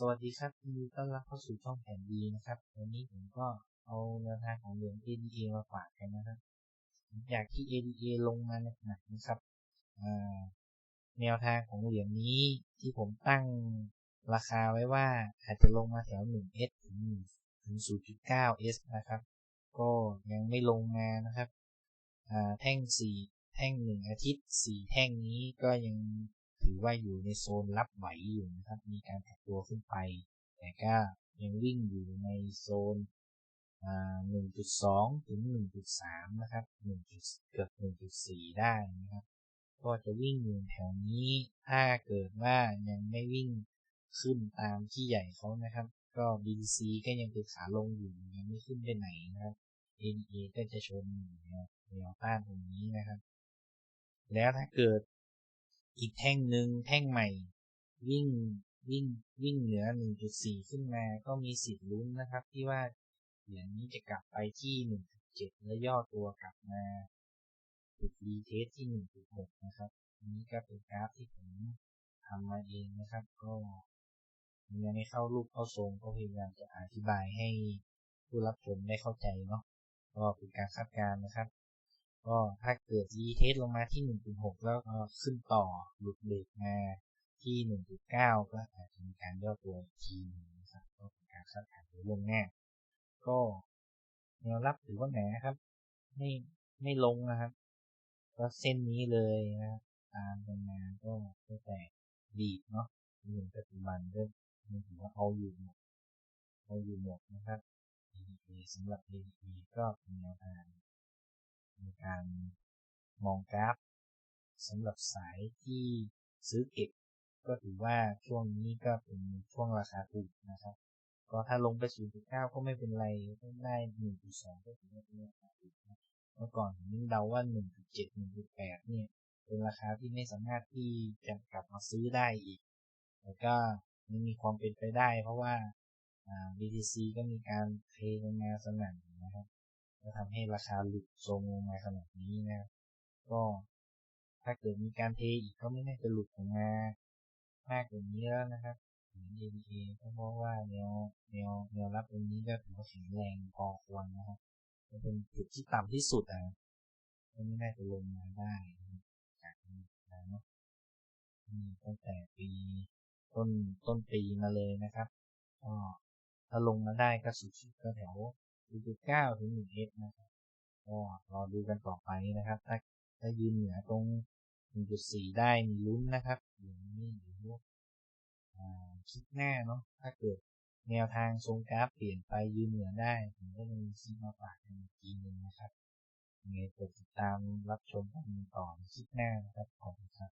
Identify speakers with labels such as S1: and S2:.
S1: สวัสดีครับยินดีต้อนรับเข้าสู่ช่องแผนดีนะครับ วันนี้ผมก็เอาแนวทางของเหรียญ ADA มาฝากกันนะครับหลังจากที่ ADA ลงมาหนักนะครับแนวทางของเหรียญนี้ที่ผมตั้งราคาไว้ว่าอาจจะลงมาแถว 1S ถึงถึง 0.9S นะครับ ก็ยังไม่ลงมานะครับแท่ง 4 แท่ง 1 อาทิตย์ 4 แท่งนี้ก็ยัง ถือว่าอยู่ในโซนรับไหวอยู่นะครับ มีการแตกตัวขึ้นไป แต่ก็ยังวิ่งอยู่ในโซน1.2 ถึง 1.3 นะครับ1เกือบ 1.4 ได้นะครับ ก็จะวิ่งอยู่แถวนี้ ถ้าเกิดว่ายังไม่วิ่งขึ้นตามที่ใหญ่เขานะครับ ก็ BTC ก็ยังเป็นขาลงอยู่ ยังไม่ขึ้นไปไหนนะครับ NA ก็จะชนแนวแนวต้านตรงนี้นะครับ แล้วถ้าเกิด อีกแท่งหนึ่งแท่งใหม่ วิ่งวิ่งวิ่งเหนือ 1.4 ขึ้นมาก็มีสิทธิ์ลุ้นนะครับ ที่ว่าเหรียญนี้จะกลับไปที่ 1.7 แล้วย่อตัวกลับมาจุดรีเทสที่ 1.6 นะครับนี้ก็เป็นกราฟที่ผมทำมาเองนะครับ ก็ยังไม่เข้ารูปเข้าทรงก็พยายามจะอธิบายให้ผู้รับชมได้เข้าใจเนาะก็เป็นการคาดการณ์นะครับ ก็ถ้าเกิดรีเทสลงมาที่ 1.6 แล้วก็ขึ้นต่อหลุดเบรกมาที่ 1.9 ก็อาจจะมีการย่อตัวทีนึงนะครับก็เป็นการคาดการณ์โดยลงแน่ก็แนวรับถือว่าแหนครับ ไม่ไม่ลงนะครับก็เส้นนี้เลยนะครับตามกันมาก็ก็แต่ดีเนาะในปัจจุบันก็ถือว่าเอาอยู่หมดเอาอยู่หมดนะครับสำหรับ ADP ก็เป็นแนวทาง ในการมองกราฟสำหรับสายที่ซื้อเก็บ ก็ถือว่าช่วงนี้ก็เป็นช่วงราคาถูกนะครับ ก็ถ้าลงไป 0.9 ก็ไม่เป็นไรได้ 1.2 ก็ถือว่าเป็นราคาถูกนะเมื่อก่อนผมเดาว่า 1.7 1.8 เนี่ย เป็นราคาที่ไม่สามารถที่จะกลับมาซื้อได้อีก แต่ก็มันมีความเป็นไปได้เพราะว่า BTC ก็มีการเทลงมาสนั่นนะครับ ก็ทำให้ราคาหลุดทรงลงมาขนาดนี้นะครับก็ถ้าเกิดมีการเทอีกก็ไม่น่าจะหลุดออกมามากกว่านี้แล้วนะครับเหมือน ABA ก็เพราะว่าแนวแนวแนวรับตรงนี้ก็ถือว่าแข็งแรงพอควรนะครับมันเป็นจุดที่ต่ำที่สุดอะก็ไม่น่าจะลงมาได้จากนี้นะเนาะตั้งแต่ปีต้นต้นปีมาเลยนะครับก็ถ้าลงมาได้ก็สุดก็แถว 0.9 ถึง 1S นะครับก็รอดูกันต่อไปนะครับ ถ้าถ้ายืนเหนือตรง 1.4 ได้มีลุ้นนะครับอย่างนี้หรือว่าคลิปหน้าเนาะถ้าเกิดแนวทางทรงกราฟเปลี่ยนไปยืนเหนือได้ผมก็จะมีคลิปมาฝากกันอีกทีนึงนะครับยังไงกดติดตามรับชมกันต่อในคลิปหน้านะครับขอบคุณครับ